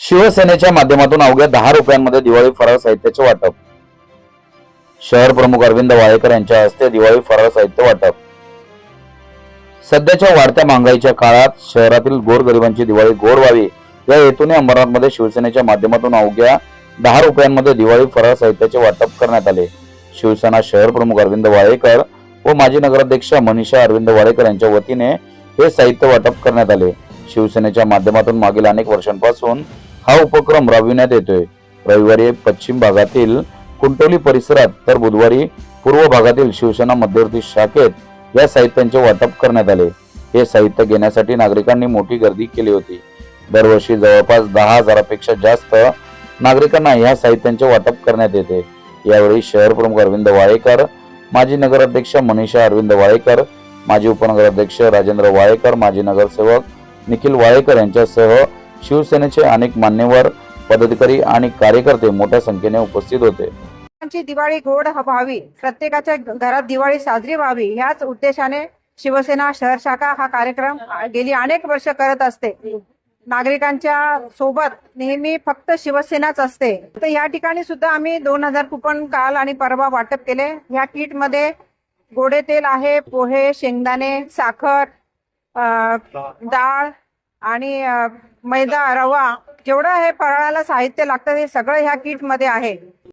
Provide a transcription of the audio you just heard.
शिवसेनेच्या माध्यमातून अवघ्या दहा रुपयांमध्ये दिवाळी फराळ साहित्याचे वाटप. शहर प्रमुख अरविंद वाळेकर यांच्या हस्ते दिवाळी फराळ साहित्य वाटप. सध्याच्या वाढत्या महागाईच्या काळात शहरातील गोरगरिबांची दिवाळी गोर व्हावी या हेतूने अंबरनाथमध्ये शिवसेनेच्या माध्यमातून अवघ्या दहा रुपयांमध्ये दिवाळी फराळ साहित्याचे वाटप करण्यात आले. शिवसेना शहर प्रमुख अरविंद वाळेकर व माजी नगराध्यक्ष मनीषा अरविंद वाडेकर यांच्या वतीने हे साहित्य वाटप करण्यात आले. शिवसेनेच्या माध्यमातून मागील अनेक वर्षांपासून हा उपक्रम राबविण्यात येतोय. रविवारी पश्चिम भागातील कुंटोली परिसरात तर बुधवारी पूर्व भागातील शिवसेना मध्यवर्ती शाखेत या साहित्यांचे वाटप करण्यात आले. हे साहित्य घेण्यासाठी नागरिकांनी मोठी गर्दी केली होती. दरवर्षी जवळपास दहा हजारापेक्षा जास्त नागरिकांना या साहित्यांचे वाटप करण्यात येते. यावेळी शहर प्रमुख अरविंद वाळेकर माजी नगराध्यक्ष मनीषा अरविंद वाळेकर माजी उपनगराध्यक्ष राजेंद्र वाळेकर माजी नगरसेवक निखिल वाळेकर यांच्यासह शिवसेनेचे अनेक मान्यवर पदाधिकारी आणि कार्यकर्ते मोठ्या संख्येने उपस्थित होते. दिवाळी गोड व्हावी प्रत्येकाच्या घरात दिवाळी साजरी व्हावी ह्याच उद्देशाने शिवसेना शहर शाखा हा कार्यक्रम गेली अनेक वर्ष करत असते. नागरिकांच्या सोबत नेहमी फक्त शिवसेनाच असते. तर या ठिकाणी सुद्धा आम्ही दोन हजार कुपन काल आणि परवा वाटप केले. ह्या किटमध्ये गोडे तेल आहे पोहे शेंगदाणे साखर डाळ आणि मैदा रवा जेवढं हे फराळाला साहित्य लागतं हे सगळं ह्या किटमध्ये आहे.